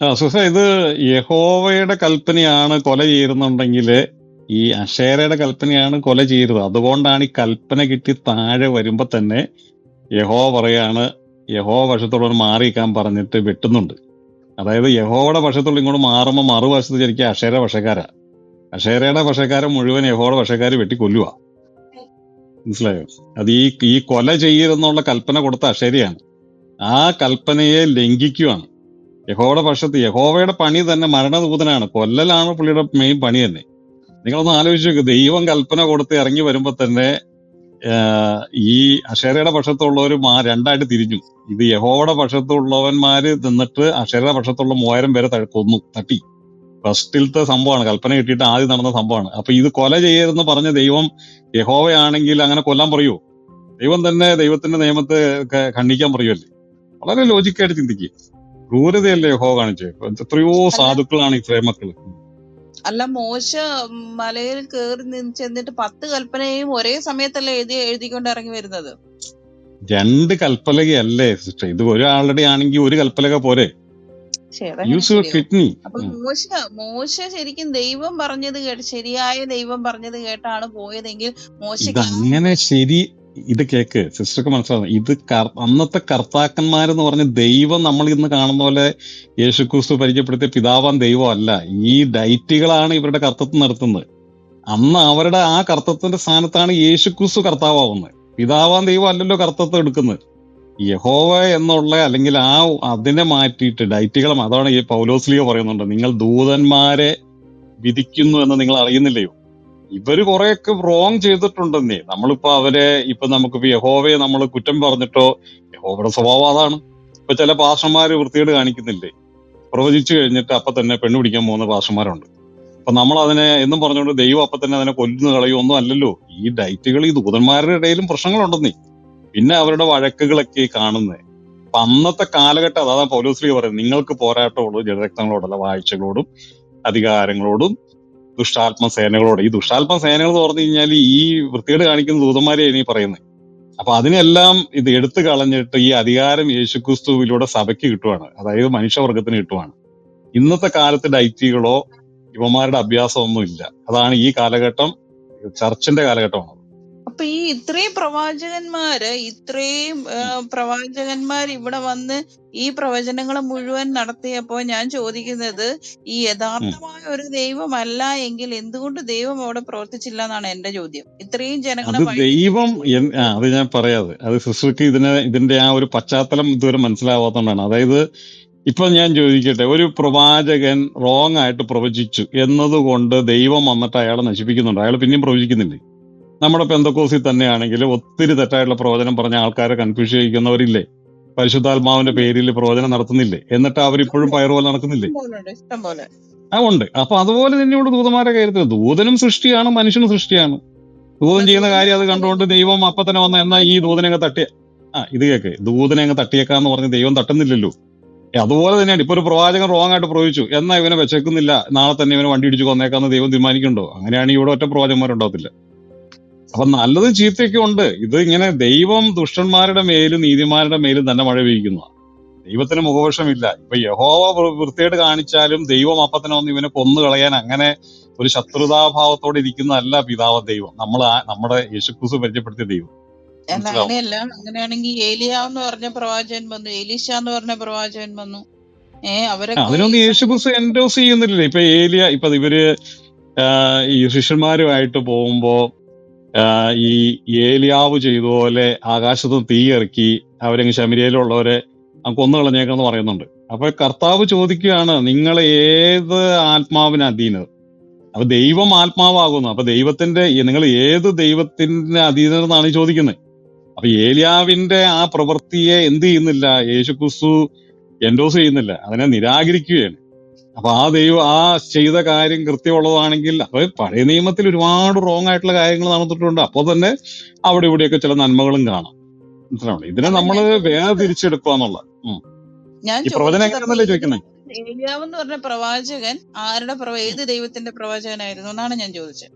ആ സുസ ഇത് യഹോവയുടെ കൽപ്പനയാണ് കൊല ചെയ്യുന്നുണ്ടെങ്കിൽ ഈ അഷേരയുടെ കൽപ്പനയാണ് കൊല ചെയ്തത്. അതുകൊണ്ടാണ് ഈ കൽപ്പന കിട്ടി താഴെ വരുമ്പോ തന്നെ യഹോ പറയാണ് യഹോ പക്ഷത്തുള്ളവർ മാറിയിക്കാൻ പറഞ്ഞിട്ട് വെട്ടുന്നുണ്ട്. അതായത് യഹോയുടെ പക്ഷത്തുള്ള ഇങ്ങോട്ട് മാറുമ്പോൾ മറുവശത്ത് ശരിക്കും അഷേര വശക്കാരാ. അഷേരയുടെ വശക്കാരൻ മുഴുവൻ യഹോയുടെ വെട്ടി കൊല്ലുക മനസ്സിലായോ? അത് ഈ ഈ കൊല ചെയ്യരുന്നുള്ള കൽപ്പന കൊടുത്ത അഷേരയാണ് ആ കൽപ്പനയെ ലംഘിക്കുകയാണ് യഹോവയുടെ പക്ഷത്ത് യഹോവയുടെ പണി തന്നെ മരണദൂതനാണ്. കൊല്ലലാണ് പുള്ളിയുടെ മെയിൻ പണി തന്നെ. നിങ്ങളൊന്ന് ആലോചിച്ച് നോക്ക് ദൈവം കൽപ്പന കൊടുത്ത് ഇറങ്ങി വരുമ്പോ തന്നെ ഈ അഷേരയുടെ പക്ഷത്തുള്ളവർ മാ രണ്ടായിട്ട് തിരിഞ്ഞു. ഇത് യഹോവയുടെ പക്ഷത്തുള്ളവന്മാര് നിന്നിട്ട് അഷേരയുടെ പക്ഷത്തുള്ള മൂവായിരം പേരെ കൊന്നു തട്ടി. ഫസ്റ്റിലത്തെ സംഭവമാണ് കൽപ്പന കിട്ടിയിട്ട് ആദ്യം നടന്ന സംഭവമാണ്. അപ്പൊ ഇത് കൊല ചെയ്യരുതെന്ന് പറഞ്ഞ ദൈവം യഹോവയാണെങ്കിൽ അങ്ങനെ കൊല്ലാൻ പറയുമോ ദൈവം തന്നെ ദൈവത്തിന്റെ നിയമത്തെ ഖണ്ഡിക്കാൻ പറയുമല്ലേ വളരെ ലോജിക്കായിട്ട് ചിന്തിക്കുക ക്രൂരതയല്ലേ യഹോ കാണിച്ചത്? എത്രയോ സാധുക്കളാണ് ഇത്രയും മക്കൾ. അല്ല മോശ മലയിൽ കയറി നിന്ന് ചെന്നിട്ട് പത്ത് കൽപ്പനയും ഒരേ സമയത്തല്ലേ എഴുതി എഴുതിക്കൊണ്ട് ഇറങ്ങി വരുന്നത്? രണ്ട് കൽപ്പലകയല്ലേ സിസ്റ്റർ. ഇത് ഒരാളുടെ ആണെങ്കിൽ ഒരു കൽപ്പലക പോരെ. കിഡ്നി മോശ മോശ ശരിക്കും ദൈവം പറഞ്ഞത് കേട്ട് ശരിയായ ദൈവം പറഞ്ഞത് കേട്ടാണ് പോയതെങ്കിൽ മോശ അങ്ങനെ ശരി ഇത് കേക്ക്. സിസ്റ്റർക്ക് മനസ്സിലാവും ഇത് അന്നത്തെ കർത്താക്കന്മാരെന്ന് പറഞ്ഞ ദൈവം നമ്മൾ ഇന്ന് കാണുന്ന പോലെ യേശുക്രിസ്തു പരിചയപ്പെടുത്തിയ പിതാവാൻ ദൈവം അല്ല. ഈ ഡൈറ്റികളാണ് ഇവരുടെ കർത്തത്വം നടത്തുന്നത്. അന്ന് അവരുടെ ആ കർത്തത്തിന്റെ സ്ഥാനത്താണ് യേശുക്രിസ്തു കർത്താവുന്നത് പിതാവാൻ ദൈവം അല്ലല്ലോ കർത്തത്വം എടുക്കുന്നത്. യഹോവ എന്നുള്ള അല്ലെങ്കിൽ ആ അതിനെ മാറ്റിയിട്ട് ഡൈറ്റികളും അതാണ് ഈ പൗലോസ്ലിയോ പറയുന്നുണ്ട്. നിങ്ങൾ ദൂതന്മാരെ വിധിക്കുന്നു എന്ന് നിങ്ങൾ അറിയുന്നില്ലയോ? ഇവർ കുറെയൊക്കെ റോങ് ചെയ്തിട്ടുണ്ടെന്നേ. നമ്മളിപ്പോ അവരെ ഇപ്പൊ നമുക്ക് യഹോവയെ നമ്മൾ കുറ്റം പറഞ്ഞിട്ടോ യഹോവയുടെ സ്വഭാവം അതാണ്. ഇപ്പൊ ചില പാഷന്മാര് വൃത്തികേട് കാണിക്കുന്നില്ലേ? പ്രവചിച്ചു കഴിഞ്ഞിട്ട് അപ്പൊ തന്നെ പെണ്ണു പിടിക്കാൻ പോകുന്ന പാഷന്മാരുണ്ട്. അപ്പൊ നമ്മൾ അതിനെ എന്നും പറഞ്ഞുകൊണ്ട് ദൈവം അപ്പൊ തന്നെ അതിനെ കൊല്ലുന്ന ഒന്നും അല്ലല്ലോ. ഈ ഡൈറ്റുകൾ ഈ ദൂതന്മാരുടെ ഇടയിലും പ്രശ്നങ്ങളുണ്ടെന്നേ. പിന്നെ അവരുടെ വഴക്കുകളൊക്കെ കാണുന്നത് അപ്പൊ അന്നത്തെ കാലഘട്ടം അതാണ് പൗലോസ്ലി പറയുന്നത് നിങ്ങൾക്ക് പോരാട്ടമുള്ളൂ ജഡരക്തങ്ങളോടല്ല വാഴ്ചകളോടും അധികാരങ്ങളോടും ദുഷ്ടാത്മ സേനകളോട്. ഈ ദുഷ്ടാത്മ സേനകൾ പറഞ്ഞു കഴിഞ്ഞാൽ ഈ വൃത്തികേട് കാണിക്കുന്ന ദൂതന്മാരെയാണ് ഈ പറയുന്നത്. അപ്പൊ അതിനെല്ലാം ഇത് എടുത്തു കളഞ്ഞിട്ട് ഈ അധികാരം യേശുക്രിസ്തുവിലൂടെ സഭയ്ക്ക് കിട്ടുവാണ്. അതായത് മനുഷ്യവർഗത്തിന് കിട്ടുവാണ്. ഇന്നത്തെ കാലത്ത് ഡൈറ്റികളോ യുവമാരുടെ അഭ്യാസമൊന്നും ഇല്ല. അതാണ് ഈ കാലഘട്ടം ചർച്ചിന്റെ കാലഘട്ടമാണ്. അപ്പൊ ഈ ഇത്രയും പ്രവാചകന്മാര് ഇത്രയും പ്രവാചകന്മാർ ഇവിടെ വന്ന് ഈ പ്രവചനങ്ങൾ മുഴുവൻ നടത്തിയപ്പോ ഞാൻ ചോദിക്കുന്നത് ഈ യഥാർത്ഥമായ ഒരു ദൈവമല്ല എങ്കിൽ എന്തുകൊണ്ട് ദൈവം അവിടെ പ്രവർത്തിച്ചില്ല എന്നാണ് എന്റെ ചോദ്യം. ഇത്രയും ജനങ്ങളെ ദൈവം അത് ഞാൻ പറയാതെ. അത് സിസ്റ്റർക്ക് ഇതിന് ഇതിന്റെ ആ ഒരു പശ്ചാത്തലം ഇതുവരെ മനസ്സിലാവാത്തതുകൊണ്ടാണ്. അതായത് ഇപ്പൊ ഞാൻ ചോദിക്കട്ടെ ഒരു പ്രവാചകൻ റോങ് ആയിട്ട് പ്രവചിച്ചു എന്നതുകൊണ്ട് ദൈവം വന്നിട്ട് അയാളെ നശിപ്പിക്കുന്നുണ്ട്. അയാൾ പിന്നെയും പ്രവചിക്കുന്നില്ലേ? നമ്മുടെ പെന്തക്കോസിൽ തന്നെയാണെങ്കിൽ ഒത്തിരി തെറ്റായിട്ടുള്ള പ്രവചനം പറഞ്ഞ ആൾക്കാരെ കൺഫ്യൂസ് ചെയ്യിക്കുന്നവരില്ലേ? പരിശുദ്ധാത്മാവിന്റെ പേരിൽ പ്രവചനം നടത്തുന്നില്ലേ? എന്നിട്ട് അവരിപ്പോഴും പയറുപോലെ നടക്കുന്നില്ലേ? ആ ഉണ്ട്. അപ്പൊ അതുപോലെ തന്നെയുള്ള ദൂതന്മാരെ കാര്യത്തിൽ ദൂതനും സൃഷ്ടിയാണ് മനുഷ്യനും സൃഷ്ടിയാണ്. ദൂതൻ ചെയ്യുന്ന കാര്യം അത് കണ്ടുകൊണ്ട് ദൈവം അപ്പൊ തന്നെ വന്ന എന്നാ ഈ ദൂതനെ അങ്ങ് തട്ടിയ ആ ഇത് കേക്ക്. ദൂതനെ അങ്ങ് തട്ടിയേക്കാന്ന് പറഞ്ഞ് ദൈവം തട്ടുന്നില്ലല്ലോ. അതുപോലെ തന്നെയാണ്. ഇപ്പൊ ഒരു പ്രവാചകൻ റോങ് ആയിട്ട് പ്രവചിച്ചു. എന്നാ ഇവനെ വെച്ചേക്കുന്നില്ല. നാളെ തന്നെ ഇവനെ വണ്ടി ഇടിച്ചു കൊന്നേക്കാന്ന് ദൈവം തീരുമാനിക്കണ്ടോ അങ്ങനെയാണ് ഇവിടെ ഒറ്റ പ്രവാചകന്മാരുണ്ടാവത്തില്ല. അപ്പൊ നല്ലതും ചീത്തയൊക്കെ ഉണ്ട്. ഇത് ഇങ്ങനെ ദൈവം ദുഷ്ടന്മാരുടെ മേലും നീതിമാരുടെ മേലും തന്നെ മഴ പെയ്യുന്നു ദൈവത്തിന് മുഖവശമില്ല. ഇപ്പൊ യഹോവ വൃത്തിയായിട്ട് കാണിച്ചാലും ദൈവം അപ്പത്തിനെ വന്ന് ഇവനെ കൊന്നു കളയാൻ അങ്ങനെ ഒരു ശത്രുതാഭാവത്തോടെ ഇരിക്കുന്നതല്ല പിതാവ് ദൈവം. നമ്മൾ നമ്മുടെ യേശുക്രിസ്തു പരിചയപ്പെടുത്തിയ ദൈവം. അങ്ങനെയല്ല അങ്ങനെയാണെങ്കിൽ ഏലിയ എന്ന് പറഞ്ഞ പ്രവാചകൻ വന്നു. എലീഷ എന്ന് പറഞ്ഞ പ്രവാചകൻ വന്നു. ഏഹ് അവരൊക്കെ അതിനൊന്നും യേശുക്രിസ്തു എൻഡോസ് ചെയ്യുന്നില്ല ഇപ്പൊ ഏലിയ ഇപ്പൊ ഇവർ ഈ ശിഷ്യന്മാരുമായിട്ട് പോകുമ്പോ ഈ ഏലിയാവ് ചെയ്ത പോലെ ആകാശത്ത് തീ ഇറക്കി അവരങ്ങ് ശമരിയയിലുള്ളവരെ കൊന്നു കളഞ്ഞേക്കെന്ന് പറയുന്നുണ്ട്. അപ്പൊ കർത്താവ് ചോദിക്കുകയാണ് നിങ്ങൾ ഏത് ആത്മാവിന് അധീനത അപ്പൊ ദൈവം ആത്മാവാകുന്നു. അപ്പൊ ദൈവത്തിന്റെ നിങ്ങൾ ഏത് ദൈവത്തിന്റെ അധീനത എന്നാണ് ചോദിക്കുന്നത്. അപ്പൊ ഏലിയാവിന്റെ ആ പ്രവൃത്തിയെ എന്ത് ചെയ്യുന്നില്ല യേശുക്രിസ്തു എൻഡോസ് ചെയ്യുന്നില്ല. അതിനെ നിരാകരിക്കുകയാണ്. അപ്പൊ ആ ദൈവം ആ ചെയ്ത കാര്യം കൃത്യമുള്ളതാണെങ്കിൽ അപ്പൊ പഴയ നിയമത്തിൽ ഒരുപാട് റോങ് ആയിട്ടുള്ള കാര്യങ്ങൾ നടന്നിട്ടുണ്ട്. അപ്പൊ തന്നെ അവിടെ ഇവിടെയൊക്കെ ചില നന്മകളും കാണാം. മനസ്സിലാവണം ഇതിനെ നമ്മൾ വേർതിരിച്ചെടുക്കുക എന്നുള്ള ഞാൻ ചോദിക്കുന്നത്? ഏലിയാവ് എന്ന് പറഞ്ഞ പ്രവാചകൻ ആരുടെ ഏത് ദൈവത്തിന്റെ പ്രവാചകനായിരുന്നു എന്നാണ് ഞാൻ ചോദിച്ചത്.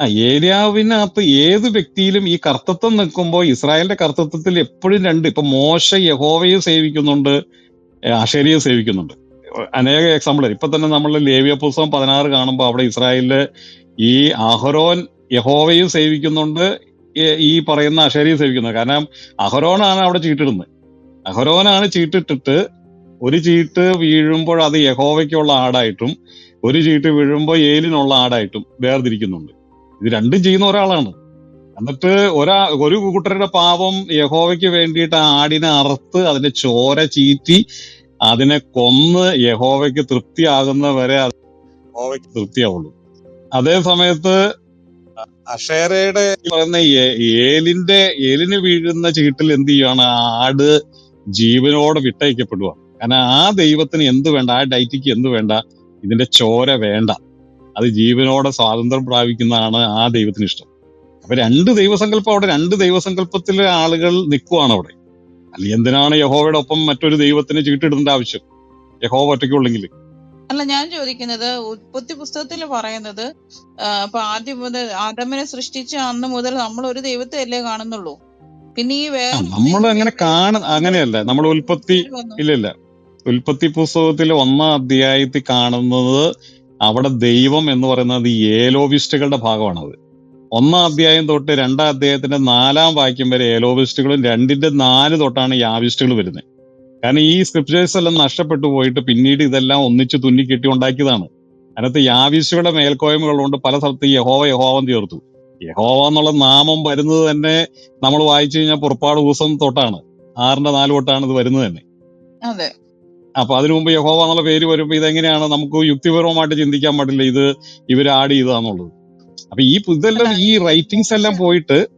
ആ ഏലിയാവിനകത്ത് ഏത് വ്യക്തിയിലും ഈ കർത്തത്വം നിൽക്കുമ്പോൾ ഇസ്രായേലിന്റെ കർത്തത്വത്തിൽ എപ്പോഴും രണ്ട് ഇപ്പൊ മോശ യഹോവയെ സേവിക്കുന്നുണ്ട് അഷേരിയെ സേവിക്കുന്നുണ്ട്. അനേക എക്സാമ്പിൾ ഇപ്പൊ തന്നെ നമ്മൾ ലേവിയ പുസ്തകം പതിനാറ് കാണുമ്പോൾ അവിടെ ഇസ്രായേലിൽ ഈ അഹരോൻ യഹോവയും സേവിക്കുന്നുണ്ട്. ഈ- പറയുന്ന അഷേരിയും സേവിക്കുന്നത് കാരണം അഹരോനാണ് അവിടെ ചീട്ടിടുന്നത്. അഹരോനാണ് ചീട്ടിട്ടിട്ട് ഒരു ചീട്ട് വീഴുമ്പോൾ അത് യഹോവയ്ക്കുള്ള ആടായിട്ടും ഒരു ചീട്ട് വീഴുമ്പോൾ ഏലിനുള്ള ആടായിട്ടും വേർതിരിക്കുന്നുണ്ട്. ഇത് രണ്ടും ചെയ്യുന്ന ഒരാളാണ്. എന്നിട്ട് ഒരാ ഒരു കൂട്ടരുടെ പാപം യഹോവയ്ക്ക് വേണ്ടിയിട്ട് ആ ആടിനെ അറുത്ത് അതിന്റെ ചോര ചീറ്റി അതിനെ കൊന്ന് യഹോവയ്ക്ക് തൃപ്തിയാകുന്ന വരെ യഹോവയ്ക്ക് തൃപ്തിയാവുള്ളൂ. അതേ സമയത്ത് അഷേരയുടെ പറയുന്ന ഏലിന്റെ ഏലിന് വീഴുന്ന ചീട്ടിൽ എന്ത് ചെയ്യുകയാണ് ആട് ജീവനോടെ വിട്ടയക്കപ്പെടുക. കാരണം ആ ദൈവത്തിന് എന്ത് വേണ്ട? ആ ഡൈറ്റിക്ക് എന്ത് വേണ്ട? ഇതിന്റെ ചോര വേണ്ട. അത് ജീവനോടെ സ്വാതന്ത്ര്യം പ്രാപിക്കുന്നതാണ് ആ ദൈവത്തിന് ഇഷ്ടം അപ്പൊ രണ്ട് ദൈവസങ്കല്പം അവിടെ രണ്ട് ദൈവസങ്കല്പത്തിലെ ആളുകൾ നിൽക്കുവാണ് അവിടെ. അല്ല എന്തിനാണ് യഹോവയുടെ ഒപ്പം മറ്റൊരു ദൈവത്തിന് ചീട്ടിടേണ്ട ആവശ്യം? യഹോവ ഒറ്റയ്ക്കുള്ളെങ്കിൽ. അല്ല ഞാൻ ചോദിക്കുന്നത് ഉത്പത്തി പുസ്തകത്തിൽ പറയുന്നത് ഇപ്പൊ ആദ്യം മുതൽ ആദമിനെ സൃഷ്ടിച്ച അന്ന് മുതൽ നമ്മൾ ഒരു ദൈവത്തെ അല്ലേ കാണുന്നുള്ളൂ? പിന്നെ ഈ വേറെ നമ്മൾ അങ്ങനെ കാണ അങ്ങനെയല്ല. നമ്മൾ ഉൽപ്പത്തി ഇല്ലല്ല ഇല്ല. ഇല്ല ഉൽപ്പത്തി പുസ്തകത്തിലെ ഒന്നാം അധ്യായത്തിൽ കാണുന്നത് അവിടെ ദൈവം എന്ന് പറയുന്നത് ഏലോവിസ്റ്റുകളുടെ ഭാഗമാണത്. ഒന്നാം അധ്യായം തൊട്ട് രണ്ടാം അധ്യായത്തിന്റെ നാലാം വാക്യം വരെ ഏലോവിസ്റ്റുകളും രണ്ടിന്റെ നാല് തൊട്ടാണ് യാവിസ്റ്റുകൾ വരുന്നത്. കാരണം ഈ സ്ക്രിപ്റ്റേഴ്സ് എല്ലാം നഷ്ടപ്പെട്ടു പോയിട്ട് പിന്നീട് ഇതെല്ലാം ഒന്നിച്ച് തുന്നി കെട്ടി ഉണ്ടാക്കിയതാണ്. അതിനകത്ത് യാവിസ്റ്റുകളുടെ മേൽക്കോയ്മകൾ കൊണ്ട് പല സ്ഥലത്ത് യഹോവ യഹോവം തീർത്തു. യഹോവ എന്നുള്ള നാമം വരുന്നത് തന്നെ നമ്മൾ വായിച്ചു കഴിഞ്ഞാൽ പുറപ്പാട് ദിവസം തൊട്ടാണ്. ആറിന്റെ നാല് തൊട്ടാണ് ഇത് വരുന്നത് തന്നെ. അതെ. അപ്പൊ അതിനു മുമ്പ് യഹോവ എന്നുള്ള പേര് വരുമ്പോ ഇതെങ്ങനെയാണ്? നമുക്ക് യുക്തിപരമായിട്ട് ചിന്തിക്കാൻ പാടില്ല. ഇത് ഇവർ ആഡ് ചെയ്താന്നുള്ളത് അപ്പൊ ഈ ഇതെല്ലാം ഈ റൈറ്റിംഗ്സ് എല്ലാം പോയിട്ട്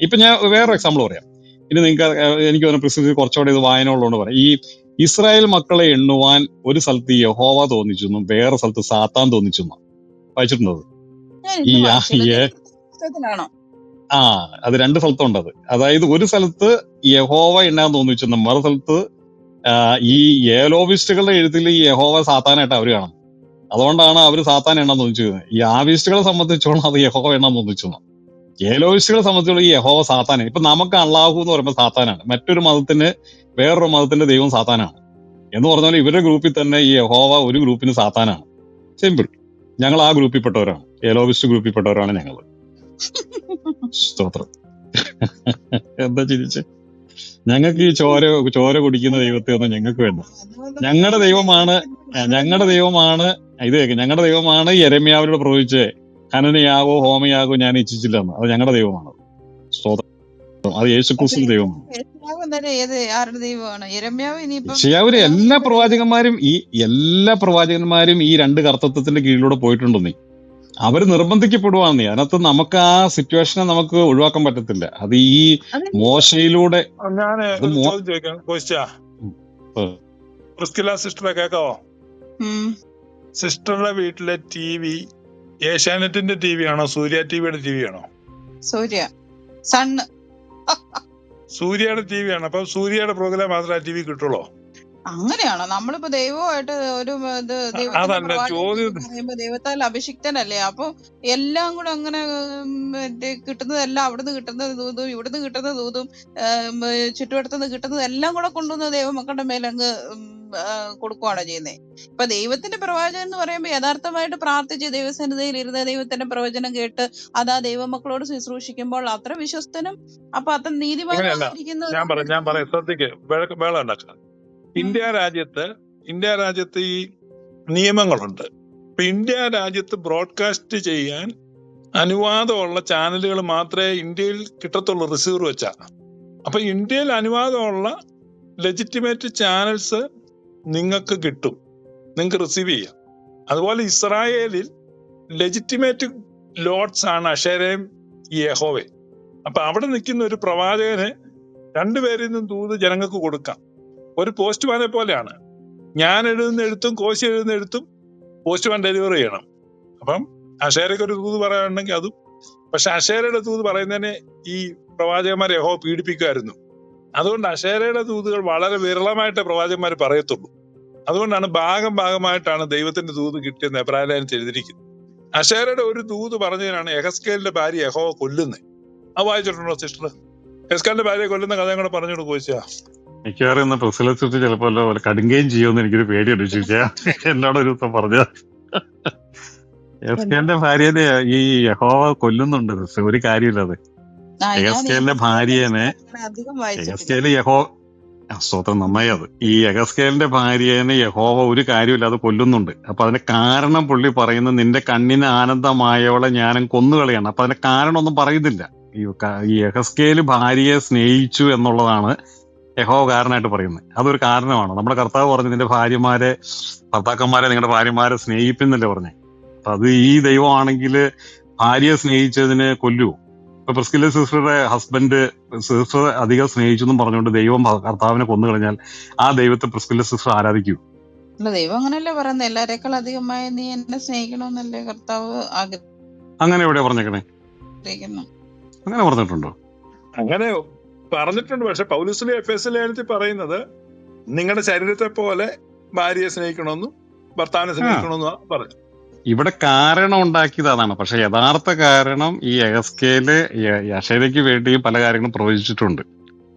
ഇപ്പൊ ഞാൻ വേറെ എക്സാമ്പിൾ പറയാം. ഇനി നിങ്ങൾക്ക് എനിക്ക് തോന്നുന്നു പ്രസിദ്ധി കുറച്ചുകൂടെ ഇത് വായന ഉള്ളതുകൊണ്ട് പറയാം. ഈ ഇസ്രായേൽ മക്കളെ എണ്ണുവാൻ ഒരു സ്ഥലത്ത് യഹോവ തോന്നിച്ചു എന്നും വേറെ സ്ഥലത്ത് സാത്താൻ തോന്നിച്ചു തോന്നിച്ചെന്നും വായിച്ചിട്ടുണ്ടത് ഈ ആ- അത് രണ്ട് ആ അത് അതായത് ഒരു സ്ഥലത്ത് യഹോവ എണ്ണാൻ തോന്നിച്ചെന്നും മറു സ്ഥലത്ത് ഈ ഏലോവിസ്റ്റുകളുടെ എഴുത്തിൽ ഈ യഹോവ സാത്താനായിട്ട് അവർ കാണും. അതുകൊണ്ടാണ് അവർ സാത്താൻ എണ്ണം തോന്നിച്ചത് ഈ ആവിസ്റ്റുകളെ സംബന്ധിച്ചോളം അത് യഹോവ എണ്ണം തോന്നിച്ചു ഏലോവിസ്റ്റുകളെ സംബന്ധിച്ചോളം ഈ യഹോവ സാത്താനാണ്. ഇപ്പൊ നമുക്ക് അള്ളാഹു എന്ന് പറയുമ്പോൾ സാത്താനാണ്. മറ്റൊരു മതത്തിന് വേറൊരു മതത്തിന്റെ ദൈവം സാത്താനാണ്. എന്ന് പറഞ്ഞാൽ ഇവരുടെ ഗ്രൂപ്പിൽ തന്നെ ഈ യഹോവ ഒരു ഗ്രൂപ്പിന് സാത്താനാണ്. സിമ്പിൾ ഞങ്ങൾ ആ ഗ്രൂപ്പിൽ പെട്ടവരാണ് ഏലോവിസ്റ്റ് ഗ്രൂപ്പിൽ പെട്ടവരാണ് ഞങ്ങൾ. സ്തോത്രം. എന്താ ചിരിച്ച്? ഞങ്ങൾക്ക് ഈ ചോര ചോര കുടിക്കുന്ന ദൈവത്തെ ഒന്നും ഞങ്ങൾക്ക് വേണ്ട. ഞങ്ങളുടെ ദൈവമാണ് ഞങ്ങളുടെ ദൈവമാണ് ഇത് ഞങ്ങളുടെ ദൈവമാണ് യരമ്യാവിനോട് പ്രവചിച്ച് ഹനനയാകോ ഹോമയാകോ ഞാൻ ഇച്ഛിച്ചില്ലെന്ന്. അത് ഞങ്ങളുടെ ദൈവമാണ്. അത് യേശുക്രിസ്തു ദൈവമാണ്. യക്ഷയാവിലെ എല്ലാ പ്രവാചകന്മാരും ഈ എല്ലാ പ്രവാചകന്മാരും ഈ രണ്ട് കർത്തത്വത്തിന്റെ കീഴിലൂടെ പോയിട്ടുണ്ടെന്നേ. അവർ നിർബന്ധിക്കപ്പെടുവാന്നേ. അതിനകത്ത് നമുക്ക് ആ സിറ്റുവേഷനെ നമുക്ക് ഒഴിവാക്കാൻ പറ്റത്തില്ല. അത് ഈ മോശയിലൂടെ സിസ്റ്ററെ കേക്കാവോ? സിസ്റ്ററുടെ വീട്ടിലെ ടി വി ഏഷ്യാനെറ്റിന്റെ ടി വി ആണോ? സൂര്യ ടിവിയുടെ ടി വി ആണോ? സൂര്യ. സൺ. സൂര്യയുടെ ടി വി ആണ്. അപ്പൊ സൂര്യയുടെ പ്രോഗ്രാം മാത്രമേ ടി വി കിട്ടുള്ളൂ? അങ്ങനെയാണോ? നമ്മളിപ്പോ ദൈവമായിട്ട് ഒരു ഇത് ദൈവത്തിന്റെ ദൈവത്താൽ അഭിഷിക്തനല്ലേ? അപ്പൊ എല്ലാം കൂടെ അങ്ങനെ കിട്ടുന്നതെല്ലാം അവിടുന്ന് കിട്ടുന്ന ദൂതും ഇവിടുന്ന് കിട്ടുന്ന ദൂതും ചുറ്റുവട്ടത്ത് ചുറ്റുവട്ടത്തുനിന്ന് കിട്ടുന്നത് എല്ലാം കൂടെ കൊണ്ടുവന്ന് ദൈവമക്കളുടെ മേലങ്ങ് കൊടുക്കുവാണോ ചെയ്യുന്നത് ഇപ്പൊ ദൈവത്തിന്റെ പ്രവാചകൻ എന്ന് പറയുമ്പോൾ യഥാർത്ഥമായിട്ട് പ്രാർത്ഥിച്ച് ദൈവസന്നിധിയിൽ ഇരുന്ന ദൈവത്തിന്റെ പ്രവചനം കേട്ട് അതാ ദൈവമക്കളോട് ശുശ്രൂഷിക്കുമ്പോൾ അത്ര വിശ്വസ്തനും അപ്പൊ അത്ര നീതിമാനുമായിരിക്കുന്ന ഞാൻ പറയാം ഞാൻ പറയാം. ശ്രദ്ധിക്ക്. വേള വേള ഉണ്ടാക്കുക. ഇന്ത്യ രാജ്യത്ത് ഇന്ത്യ രാജ്യത്ത് ഈ നിയമങ്ങളുണ്ട്. ഇപ്പൊ ഇന്ത്യ രാജ്യത്ത് ബ്രോഡ്കാസ്റ്റ് ചെയ്യാൻ അനുവാദമുള്ള ചാനലുകൾ മാത്രമേ ഇന്ത്യയിൽ കിട്ടത്തുള്ളൂ റിസീവർ വെച്ചാ അപ്പൊ ഇന്ത്യയിൽ അനുവാദമുള്ള ലെജിറ്റിമേറ്റ് ചാനൽസ് നിങ്ങൾക്ക് കിട്ടും. നിങ്ങൾക്ക് റിസീവ് ചെയ്യാം. അതുപോലെ ഇസ്രായേലിൽ ലെജിറ്റിമേറ്റ് ലോഡ്സ് ആണ് അഷേരയും യഹോവയും. അപ്പൊ അവിടെ നിൽക്കുന്ന ഒരു പ്രവാചകന് രണ്ടുപേരിൽ നിന്നും ദൂത് ജനങ്ങൾക്ക് കൊടുക്കാം. ഒരു പോസ്റ്റ്മാനെ പോലെയാണ് ഞാൻ എഴുതുന്ന എഴുത്തും കോശി എഴുതുന്ന എഴുത്തും പോസ്റ്റ്മാൻ ഡെലിവറി ചെയ്യണം. അപ്പം അഷേരയ്ക്ക് ഒരു തൂത് പറയാനുണ്ടെങ്കിൽ അതും. പക്ഷെ അഷേരയുടെ തൂത് പറയുന്നതിനെ ഈ പ്രവാചകന്മാരെ യഹോ പീഡിപ്പിക്കുമായിരുന്നു. അതുകൊണ്ട് അഷേരയുടെ തൂതുകൾ വളരെ വിരളമായിട്ട് പ്രവാചകന്മാർ പറയത്തുള്ളൂ. അതുകൊണ്ടാണ് ഭാഗം ഭാഗമായിട്ടാണ് ദൈവത്തിന്റെ തൂത് കിട്ടിയെന്ന് നെബ്രാലയൻ എഴുതിയിരിക്കുന്നത് അഷേരയുടെ ഒരു തൂത് പറഞ്ഞതിനാണ് എഹസ്കേലിന്റെ ഭാര്യ യഹോവ കൊല്ലുന്നത്. അത് വായിച്ചിട്ടുണ്ടോ സിസ്റ്റർ? എഹസ്കേലിന്റെ ഭാര്യയെ കൊല്ലുന്ന കഥ കൂടെ പറഞ്ഞു കൊടുക്കുക മിക്കവാറും ഇന്ന് പ്രസിലസിച്ച് ചിലപ്പോ പോലെ കടുങ്കയും ചെയ്യുമെന്ന് എനിക്കൊരു പേടിയുണ്ട് ചോദിച്ചാ എന്നോട് ഒരു ദിവസം പറഞ്ഞ എസ്കേലിന്റെ ഭാര്യനെ ഈ യഹോവ കൊല്ലുന്നുണ്ട്. ഒരു കാര്യമില്ലാതെ എഗസ്കേലിന്റെ ഭാര്യനെ എഗസ്കേൽ യഹോ സ്തോത്രം നന്നായി അത്. ഈ എഗസ്കേലിന്റെ ഭാര്യനെ യഹോവ ഒരു കാര്യമില്ലാതെ കൊല്ലുന്നുണ്ട്. അപ്പൊ അതിന്റെ കാരണം പുള്ളി പറയുന്നത് നിന്റെ കണ്ണിന് ആനന്ദമായവളെ ഞാനും കൊന്നുകളയാണ്. അപ്പൊ അതിന്റെ കാരണം ഒന്നും പറയുന്നില്ല. ഈ എഗസ്കേൽ ഭാര്യയെ സ്നേഹിച്ചു എന്നുള്ളതാണ് യഹോവ കാരണമായിട്ട് പറയുന്നത്. അതൊരു കാരണമാണ്. നമ്മുടെ കർത്താവ് പറഞ്ഞു നിന്റെ ഭാര്യമാരെ ഭർത്താക്കന്മാരെ നിങ്ങളുടെ ഭാര്യമാരെ സ്നേഹിപ്പിന്നല്ലേ പറഞ്ഞേ? അപ്പൊ അത് ഈ ദൈവമാണെങ്കിൽ ഭാര്യയെ സ്നേഹിച്ചതിനെ കൊല്ലുവോ ഇപ്പൊ പ്രിസ്കില്ല സിസ്റ്ററുടെ ഹസ്ബൻഡ് സിസ്റ്റർ അധികം സ്നേഹിച്ചെന്നും പറഞ്ഞുകൊണ്ട് ദൈവം കർത്താവിനെ കൊന്നു കഴിഞ്ഞാൽ ആ ദൈവത്തെ പ്രിസ്കില്ല സിസ്റ്റർ ആരാധിക്കൂ? അല്ല ദൈവം അങ്ങനെയല്ലേ പറയുന്നത്? എല്ലാരേക്കാൾ അധികമായി നീ എന്നെ സ്നേഹിക്കണമെന്നല്ലേ കർത്താവ് അങ്ങനെ എവിടെയാ പറഞ്ഞേക്കണേ? അങ്ങനെ പറഞ്ഞിട്ടുണ്ടോ? അങ്ങനെ പറഞ്ഞിട്ടുണ്ട് പക്ഷെ പൗലുസിലെ എഫ് എസ് ലേഖനത്തിൽ പറയുന്നത് നിങ്ങളുടെ ശരീരത്തെ പോലെ ഭാര്യയെ സ്നേഹിക്കണമെന്നും ഭർത്താവിനെ സ്നേഹിക്കണമെന്നും പറഞ്ഞു ഇവിടെ കാരണം ഉണ്ടാക്കിയത് അതാണ്. പക്ഷെ യഥാർത്ഥ കാരണം ഈ എഗസ്കേൽ യശേരയ്ക്ക് വേണ്ടിയും പല കാര്യങ്ങളും പ്രവചിച്ചിട്ടുണ്ട്.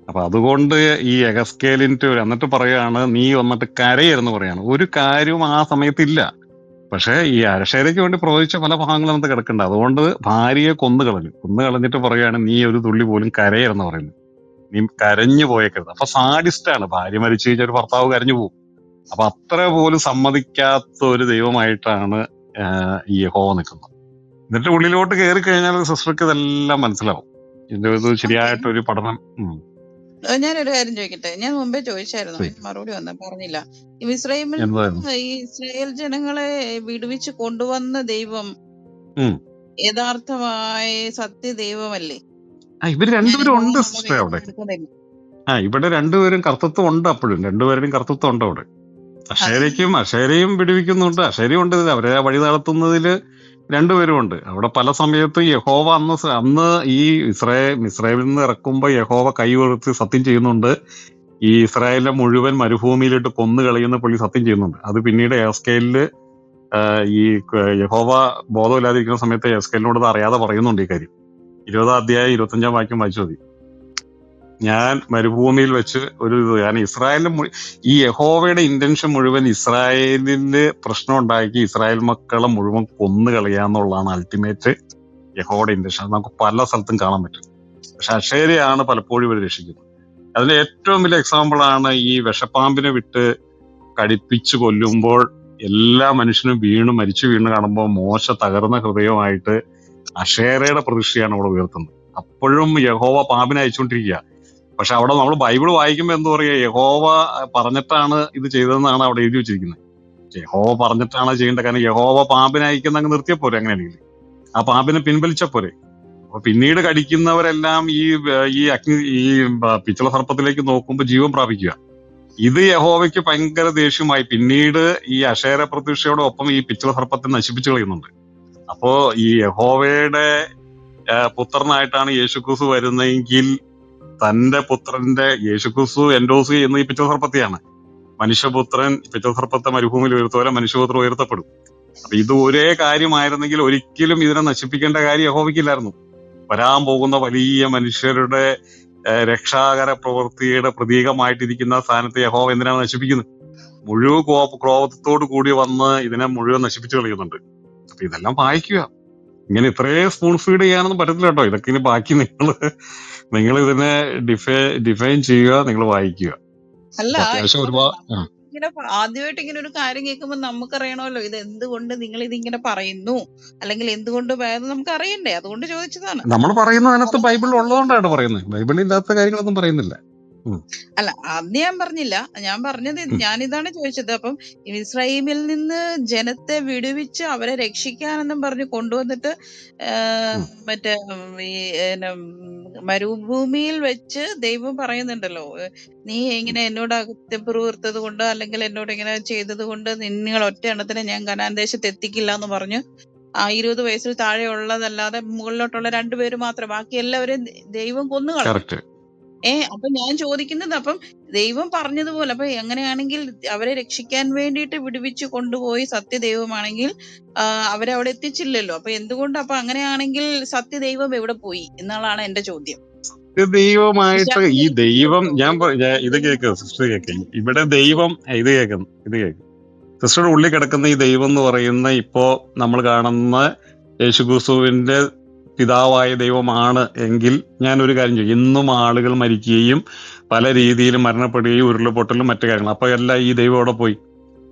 അപ്പൊ അതുകൊണ്ട് ഈ എഗസ്കേലിന്റെ ഒരു എന്നിട്ട് പറയാണ് നീ വന്നിട്ട് കരയെന്ന് പറയാണ് ഒരു കാര്യവും ആ സമയത്ത് ഇല്ല. പക്ഷെ ഈ അരശേരയ്ക്ക് വേണ്ടി പ്രവചിച്ച പല ഭാഗങ്ങളും നമുക്ക് കിടക്കുന്നുണ്ട്. അതുകൊണ്ട് ഭാര്യയെ കൊന്നു കളഞ്ഞു കൊന്നു കളഞ്ഞിട്ട് പറയാണ് നീ ഒരു തുള്ളി പോലും കരയെന്ന് പറയുന്നു. നീ കരഞ്ഞു പോയേക്കരുത്. അപ്പൊ സാഡിസ്റ്റാണ്. ഭാര്യ മരിച്ചു കഴിഞ്ഞാൽ ഒരു ഭർത്താവ് കരഞ്ഞു പോകും. അപ്പൊ അത്ര പോലും സമ്മതിക്കാത്ത ഒരു ദൈവമായിട്ടാണ് ഈ യഹോവ നിൽക്കുന്നത്. എന്നിട്ട് ഉള്ളിലോട്ട് കയറി കഴിഞ്ഞാൽ സിസ്റ്റർക്ക് ഇതെല്ലാം മനസ്സിലാവും. ഇതിന്റെ ഇത് ശരിയായിട്ടൊരു പഠനം ഞാനൊരു കാര്യം ചോദിക്കട്ടെ? ഞാൻ മുമ്പേ ചോദിച്ചായിരുന്നു. മറുപടി വന്ന പറഞ്ഞില്ല. ഇസ്രായേൽ ഈ ഇസ്രായേൽ ജനങ്ങളെ വിടുവിച്ച് കൊണ്ടുവന്ന ദൈവം. യഥാർത്ഥമായ സത്യ ദൈവമല്ലേ ഇവർ രണ്ടുപേരും ഉണ്ട് സിസ്റ്റർ അവിടെ. ആ ഇവിടെ രണ്ടുപേരും കർത്തത്വം ഉണ്ട് അപ്പോഴും. രണ്ടുപേരുടെയും കർത്തത്വം ഉണ്ട് അവിടെ. അഷേരയ്ക്കും അഷേരയും പിടിവിക്കുന്നുണ്ട് അഷേരയും ഉണ്ട് അവരെ വഴി നടത്തുന്നതിൽ രണ്ടുപേരും ഉണ്ട്. അവിടെ പല സമയത്തും യഹോവ അന്ന് അന്ന് ഈ ഇസ്രായേൽ ഇസ്രായേലിൽ നിന്ന് ഇറക്കുമ്പോൾ യഹോവ കൈ ഉയർത്തി സത്യം ചെയ്യുന്നുണ്ട്. ഈ ഇസ്രായേലിനെ മുഴുവൻ മരുഭൂമിയിലിട്ട് കൊന്നു കളയുന്ന പുള്ളി സത്യം ചെയ്യുന്നുണ്ട്. അത് പിന്നീട് എസ്കേലിൽ ഈ യഹോവ ബോധമില്ലാതിരിക്കുന്ന സമയത്ത് എസ്കേലിനോട് അറിയാതെ പറയുന്നുണ്ട് ഈ കാര്യം. ഇരുപതാം അധ്യായം ഇരുപത്തഞ്ചാം വാക്യം വായിച്ചു മതി. ഞാൻ മരുഭൂമിയിൽ വെച്ച് ഒരു ഇത് ഇസ്രായേലിന് ഈ യഹോവയുടെ ഇന്റൻഷൻ മുഴുവൻ ഇസ്രായേലിൽ പ്രശ്നം ഉണ്ടാക്കി ഇസ്രായേൽ മക്കളെ മുഴുവൻ കൊന്നു കളയാന്നുള്ളതാണ് അൾട്ടിമേറ്റ് യഹോവയുടെ ഇന്റൻഷൻ അത് നമുക്ക് പല സ്ഥലത്തും കാണാൻ പറ്റും. പക്ഷെ അക്ഷേരയാണ് പലപ്പോഴും ഇവർ രക്ഷിക്കുന്നത്. അതിന്റെ ഏറ്റവും വലിയ എക്സാമ്പിൾ ആണ് ഈ വിഷപ്പാമ്പിനെ വിട്ട് കടിപ്പിച്ചു കൊല്ലുമ്പോൾ എല്ലാ മനുഷ്യനും വീണ് മരിച്ചു വീണ് കാണുമ്പോൾ മോശ തകർന്ന ഹൃദയമായിട്ട് അഷേരയുടെ പ്രതിഷ്ഠയാണ് അവിടെ ഉയർത്തുന്നത്. അപ്പോഴും യഹോവ പാമ്പിനെ അയച്ചുകൊണ്ടിരിക്കുക. പക്ഷെ അവിടെ നമ്മൾ ബൈബിൾ വായിക്കുമ്പോൾ എന്താ പറയുക? യഹോവ പറഞ്ഞിട്ടാണ് ഇത് ചെയ്തതെന്നാണ് അവിടെ എഴുതി വെച്ചിരിക്കുന്നത്. യഹോവ പറഞ്ഞിട്ടാണ് ചെയ്യേണ്ടത്. കാരണം യഹോവ പാമ്പിനെ അയക്കുന്ന അങ്ങ് നിർത്തിയ പോരെ അങ്ങനെയാണെങ്കിൽ. ആ പാമ്പിനെ പിൻവലിച്ച പോരെ. അപ്പൊ പിന്നീട് കടിക്കുന്നവരെല്ലാം ഈ ഈ അഗ്നി ഈ പിച്ചള സർപ്പത്തിലേക്ക് നോക്കുമ്പോൾ ജീവൻ പ്രാപിക്കുക. ഇത് യഹോവയ്ക്ക് ഭയങ്കര ദേഷ്യമായി. പിന്നീട് ഈ അക്ഷേര പ്രതീക്ഷയോടൊപ്പം ഈ പിച്ചള സർപ്പത്തെ നശിപ്പിച്ചു കളയുന്നുണ്ട്. അപ്പോ ഈ യഹോവയുടെ പുത്രനായിട്ടാണ് യേശുക്രിസ്തു വരുന്നതെങ്കിൽ തന്റെ പുത്രന്റെ യേശുക്രിസ്തു എൻഡോസ് ചെയ്യുന്ന ഈ പിറ്റോസർപ്പത്തിയാണ് മനുഷ്യപുത്രൻ പിച്ചള സർപ്പത്തെ മരുഭൂമിയിൽ ഉയർത്തുപോലെ മനുഷ്യപുത്രം ഉയർത്തപ്പെടും. അപ്പൊ ഇത് ഒരേ കാര്യമായിരുന്നെങ്കിൽ ഒരിക്കലും ഇതിനെ നശിപ്പിക്കേണ്ട കാര്യം യഹോവയ്ക്കില്ലായിരുന്നു. വരാൻ പോകുന്ന വലിയ മനുഷ്യരുടെ രക്ഷാകര പ്രവൃത്തിയുടെ പ്രതീകമായിട്ടിരിക്കുന്ന സ്ഥാനത്ത് യഹോവ എന്തിനാണ് നശിപ്പിക്കുന്നത്? മുഴുവൻ കോപ ക്രോധത്തോടു കൂടി വന്ന് ഇതിനെ മുഴുവൻ നശിപ്പിച്ചു കളയുന്നുണ്ട്. അപ്പൊ ഇതെല്ലാം വായിക്കുക. ഇങ്ങനെ ഇത്രേ സ്പൂൺ ഫീഡ് ചെയ്യാനൊന്നും പറ്റത്തില്ല കേട്ടോ. ഇതൊക്കെ ഇനി ബാക്കി നിങ്ങൾ നിങ്ങൾ ഇതിനെ ഡിഫൈ ഡിഫൈൻ ചെയ്യുക നിങ്ങൾ വായിക്കുക. അല്ല അത്യാവശ്യം ഒരുപാട് ഇങ്ങനെ ആദ്യമായിട്ട് ഇങ്ങനെ ഒരു കാര്യം കേൾക്കുമ്പോൾ നമുക്കറിയണമല്ലോ ഇത് എന്തുകൊണ്ട് നിങ്ങൾ ഇതിങ്ങനെ പറയുന്നു? അല്ലെങ്കിൽ എന്തുകൊണ്ട് നമുക്ക് അറിയണ്ടേ? അതുകൊണ്ട് ചോദിച്ചതാണ്. നമ്മൾ പറയുന്ന പറയുന്നതിനകത്ത് ബൈബിൾ ഉള്ളതുകൊണ്ടാണ് പറയുന്നത്. ബൈബിളിൽ ഇല്ലാത്ത കാര്യങ്ങളൊന്നും പറയുന്നില്ല. അല്ല അന്ന് ഞാൻ പറഞ്ഞില്ല. ഞാൻ പറഞ്ഞത് ഞാൻ ഇതാണ് ഞാനിതാണ് ചോദിച്ചത്. അപ്പം ഇസ്രായേലിൽ നിന്ന് ജനത്തെ വിടുവിച്ച് അവരെ രക്ഷിക്കാനെന്നും പറഞ്ഞ് കൊണ്ടുവന്നിട്ട് മറ്റേ ഈ മരുഭൂമിയിൽ വെച്ച് ദൈവം പറയുന്നുണ്ടല്ലോ നീ ഇങ്ങനെ എന്നോട് അകത്യപ്പുറത്തത് കൊണ്ട് അല്ലെങ്കിൽ എന്നോട് ഇങ്ങനെ ചെയ്തത് കൊണ്ട് നിങ്ങൾ ഒറ്റ എണ്ണത്തിനെ ഞാൻ കനാൻ ദേശത്ത് എത്തിക്കില്ല എന്ന് പറഞ്ഞു ആ ഇരുപത് വയസ്സിൽ താഴെയുള്ളതല്ലാതെ മുകളിലോട്ടുള്ള രണ്ടുപേര് മാത്രം ബാക്കി എല്ലാവരെയും ദൈവം കൊന്നുകളഞ്ഞു കറക്റ്റ് ഏ അപ്പൊ ഞാൻ ചോദിക്കുന്നത് അപ്പം ദൈവം പറഞ്ഞതുപോലെ അപ്പൊ എങ്ങനെയാണെങ്കിൽ അവരെ രക്ഷിക്കാൻ വേണ്ടിയിട്ട് വിടുവിച്ച് കൊണ്ടുപോയി സത്യദൈവമാണെങ്കിൽ ആ, അവരെ അവിടെ എത്തിച്ചില്ലല്ലോ. അപ്പൊ എന്തുകൊണ്ട് അപ്പൊ അങ്ങനെയാണെങ്കിൽ സത്യദൈവം എവിടെ പോയി എന്നുള്ളതാണ് എന്റെ ചോദ്യം. ഇത് ദൈവമായിട്ട് ഈ ദൈവം ഞാൻ പ- ഞാൻ ഇത് കേക്ക് സിസ്റ്റർ കേക്ക് ഇവിടെ ദൈവം ഇത് കേൾക്കുന്നു ഇത് കേൾക്കും സിസ്റ്ററുടെ ഉള്ളിൽ കിടക്കുന്ന ഈ ദൈവം എന്ന് പറയുന്ന ഇപ്പോ നമ്മൾ കാണുന്ന യേശുക്രിസ്തുവിന്റെ പിതാവായ ദൈവമാണ് എങ്കിൽ ഞാൻ ഒരു കാര്യം ചെയ്യും. ഇന്നും ആളുകൾ മരിക്കുകയും പല രീതിയിലും മരണപ്പെടുകയും ഉരുളപൊട്ടലും മറ്റു കാര്യങ്ങളും. അപ്പൊ എല്ലാം ഈ ദൈവം അവിടെ പോയി.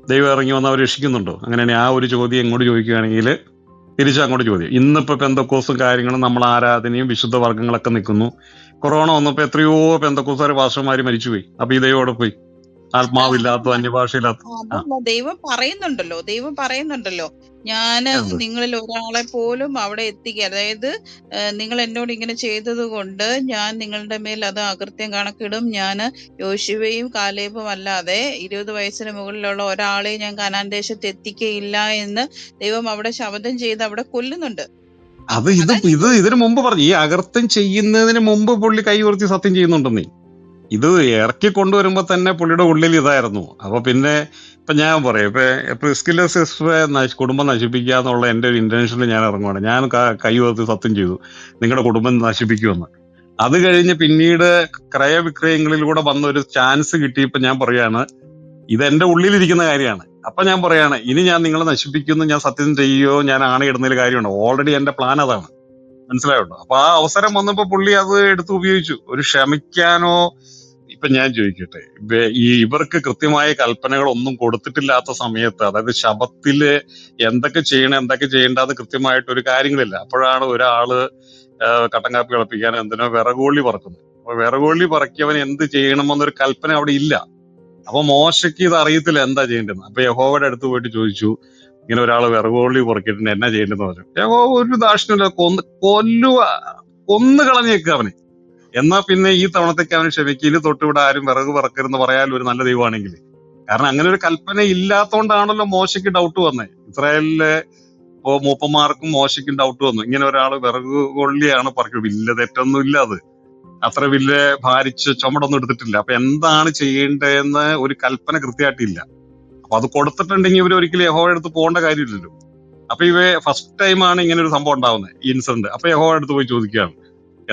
ദൈവം ഇറങ്ങി വന്ന് അവർ രക്ഷിക്കുന്നുണ്ടോ? അങ്ങനെ ആ ഒരു ചോദ്യം എങ്ങോട്ട് ചോദിക്കുകയാണെങ്കിൽ തിരിച്ചു അങ്ങോട്ട് ചോദ്യം. ഇന്നിപ്പോ പെന്തക്കോസും കാര്യങ്ങളും നമ്മൾ ആരാധനയും വിശുദ്ധ വർഗങ്ങളൊക്കെ നിൽക്കുന്നു. കൊറോണ വന്നപ്പോൾ എത്രയോ പെന്തക്കോസുകാർ പാസ്റ്റർമാര് മരിച്ചുപോയി. അപ്പൊ ഈ ദൈവം അവിടെ പോയി. ആത്മാവില്ലാത്ത അന്യഭാഷയില്ലാത്ത ദൈവം പറയുന്നുണ്ടല്ലോ. ദൈവം പറയുന്നുണ്ടല്ലോ. ഞാൻ നിങ്ങളിൽ ഒരാളെ പോലും അവിടെ എത്തിക്കുക അതായത് നിങ്ങൾ എന്നോട് ഇങ്ങനെ ചെയ്തത് കൊണ്ട് ഞാൻ നിങ്ങളുടെ മേൽ അത് അകൃത്യം കണക്കിടും. ഞാൻ യോശുവയും കാലേബും അല്ലാതെ ഇരുപത് വയസ്സിന് മുകളിലുള്ള ഒരാളെ ഞാൻ കനാൻ ദേശത്ത് എത്തിക്കയില്ല എന്ന് ദൈവം അവിടെ ശബ്ദം ചെയ്ത് അവിടെ കൊല്ലുന്നുണ്ട്. അത് ഇത് ഇത് ഇതിനു മുമ്പ് പറഞ്ഞു. ഈ അകർത്തം ചെയ്യുന്നതിന് മുമ്പ് പുള്ളി കൈ ഉയർത്തി സത്യം ചെയ്യുന്നുണ്ടെന്നേ. ഇത് ഇറക്കി കൊണ്ടുവരുമ്പോൾ തന്നെ പുള്ളിയുടെ ഉള്ളിൽ ഇതായിരുന്നു. അപ്പൊ പിന്നെ ഇപ്പൊ ഞാൻ പറയാം ഇപ്പൊ പ്രിസ്കില്ല സിസ്റ്ററെ നശി- കുടുംബം നശിപ്പിക്കുക എന്നുള്ള എന്റെ ഒരു ഇന്റൻഷനിൽ ഞാൻ ഇറങ്ങുവാണ്. ഞാൻ കൈവർത്തി സത്യം ചെയ്തു നിങ്ങളുടെ കുടുംബം നശിപ്പിക്കുമെന്ന്. അത് കഴിഞ്ഞ് പിന്നീട് ക്രയവിക്രയങ്ങളിലൂടെ വന്ന ഒരു ചാൻസ് കിട്ടിയപ്പോൾ ഞാൻ പറയാണ് ഇത് എന്റെ ഉള്ളിലിരിക്കുന്ന കാര്യമാണ്. അപ്പൊ ഞാൻ പറയാണ് ഇനി ഞാൻ നിങ്ങളെ നശിപ്പിക്കുന്നു ഞാൻ സത്യം ചെയ്യുകയോ ഞാൻ ആണയിടുന്നതിൽ കാര്യമാണ് ഓൾറെഡി എന്റെ പ്ലാൻ അതാണ്. മനസ്സിലായുണ്ടോ അപ്പൊ ആ അവസരം വന്നപ്പോൾ പുള്ളി അത് എടുത്ത് ഉപയോഗിച്ചു. ഒരു ക്ഷമിക്കാനോ ഇപ്പൊ ഞാൻ ചോദിക്കട്ടെ ഈ ഇവർക്ക് കൃത്യമായ കൽപ്പനകൾ ഒന്നും കൊടുത്തിട്ടില്ലാത്ത സമയത്ത് അതായത് ശബത്തിൽ എന്തൊക്കെ ചെയ്യണം എന്തൊക്കെ ചെയ്യേണ്ടത് കൃത്യമായിട്ട് ഒരു കാര്യങ്ങളില്ല. അപ്പോഴാണ് ഒരാൾ കട്ടൻ കാപ്പി കളിപ്പിക്കാൻ എന്തിനോ വിറകോള്ളി പറക്കുന്നത്. അപ്പൊ വിറകോള്ളി പറക്കിയവൻ എന്ത് ചെയ്യണമെന്നൊരു കൽപ്പന അവിടെ ഇല്ല. അപ്പൊ മോശയ്ക്ക് ഇത് അറിയത്തില്ല എന്താ ചെയ്യേണ്ടത് അപ്പൊ യഹോവയുടെ അടുത്ത് പോയിട്ട് ചോദിച്ചു ഇങ്ങനെ ഒരാൾ വിറകോള്ളി പറക്കിയിട്ടുണ്ട് എന്നാ ചെയ്യേണ്ടതെന്ന് പറഞ്ഞു. യഹോവ ഒരു ദാക്ഷിണില്ല കൊന്ന് കൊല്ലുക കൊന്നു കളഞ്ഞേക്കുക അവനെ. എന്നാ പിന്നെ ഈ തവണത്തേക്ക് അവന് ക്ഷമിക്കില്ല തൊട്ടിവിടെ ആരും വിറക് പറക്കരുന്ന് പറയാൻ ഒരു നല്ല ദൈവമാണെങ്കിൽ. കാരണം അങ്ങനെ ഒരു കൽപ്പന ഇല്ലാത്തോണ്ടാണല്ലോ മോശയ്ക്ക് ഡൗട്ട് വന്നത് ഇസ്രായേലിലെ ഇപ്പോ മൂപ്പന്മാർക്കും മോശയ്ക്കും ഡൗട്ട് വന്നു. ഇങ്ങനെ ഒരാൾ വിറക് കൊള്ളിയാണ് പറക്കുക വലിയ തെറ്റൊന്നും ഇല്ല അത്. അത്ര വലിയ ഭാരിച്ച് ചുമടൊന്നും എടുത്തിട്ടില്ല. അപ്പൊ എന്താണ് ചെയ്യേണ്ടതെന്ന് ഒരു കൽപ്പന കൃത്യമായിട്ടില്ല. അപ്പൊ അത് കൊടുത്തിട്ടുണ്ടെങ്കിൽ ഇവർ ഒരിക്കലും യഹോയുടെ അടുത്ത് പോകേണ്ട കാര്യമില്ലല്ലോ. അപ്പൊ ഇവ ഫസ്റ്റ് ടൈമാണ് ഇങ്ങനെ ഒരു സംഭവം ഉണ്ടാവുന്നത്. ഈ ഇൻസിഡന്റ് അപ്പൊ യഹോയുടെ എടുത്ത് പോയി ചോദിക്കുകയാണ്.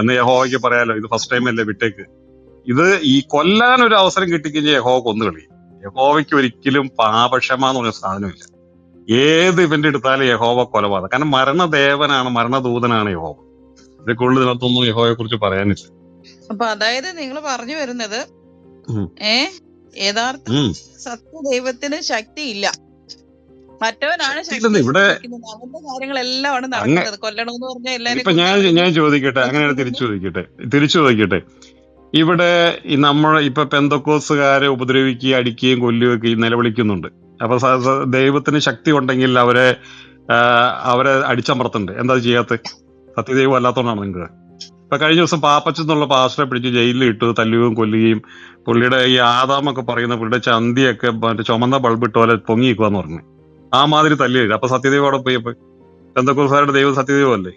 എന്ന് യഹോവയ്ക്ക് പറയാലോ ഇത് ഫസ്റ്റ് ടൈം അല്ലേ വിട്ടേക്ക്. ഇത് ഈ കൊല്ലാൻ ഒരു അവസരം കിട്ടിക്കഴിഞ്ഞാൽ യഹോവ കൊന്നുകളി യഹോവയ്ക്ക് ഒരിക്കലും പാപക്ഷമ എന്ന് പറഞ്ഞ സാധനമില്ല. ഏത് ഇവന്റ് എടുത്താലും യഹോവ കൊലപാതകം. കാരണം മരണദേവനാണ് മരണദൂതനാണ് യഹോവ. ഇത് കൂടുതൽ ഇതിനകത്തൊന്നും യഹോവയെ കുറിച്ച് പറയാനില്ല. അപ്പൊ അതായത് നിങ്ങൾ പറഞ്ഞു വരുന്നത് ഏ യഥാർത്ഥ. സത്യദൈവത്തിന് ശക്തിയില്ല. മറ്റവനാണ് ഇവിടെ അവന്റെ കാര്യങ്ങളെല്ലാം ആണ് അങ്ങ നടക്കുന്നത് കൊല്ലണമെന്ന് പറഞ്ഞാൽ ഞാൻ ഞാൻ ചോദിക്കട്ടെ അങ്ങനെ തിരിച്ചു ചോദിക്കട്ടെ തിരിച്ചു ചോദിക്കട്ടെ. ഇവിടെ ഈ നമ്മൾ ഇപ്പൊ പെന്തക്കോസുകാരെ ഉപദ്രവിക്കുകയും അടിക്കുകയും കൊല്ലുകയും നിലവിളിക്കുന്നുണ്ട്. അപ്പൊ ദൈവത്തിന് ശക്തി ഉണ്ടെങ്കിൽ അവരെ അവരെ അടിച്ചമർത്തുണ്ട്? എന്താ ചെയ്യാത്ത? സത്യദൈവം അല്ലാത്തോണ്ടാണ് നിങ്ങൾക്ക്. ഇപ്പൊ കഴിഞ്ഞ ദിവസം പാപ്പച്ചെന്നുള്ള പാസ്റ്ററെ പിടിച്ച് ജയിലിൽ ഇട്ടു തല്ലുകയും കൊല്ലുകയും പുള്ളിയുടെ ഈ ആദാമൊക്കെ പറയുന്ന പുള്ളിയുടെ ചന്തിയൊക്കെ മറ്റേ ചുമന്ന ബൾബ് ഇട്ട പോലെ പൊങ്ങി എന്ന് പറഞ്ഞു. ആ മാതിരി തല്ലിയില്ല അപ്പൊ സത്യദേവ് അവിടെ പോയപ്പോ പെന്തക്കോസുകാരുടെ ദൈവം സത്യദേവ് അല്ലേ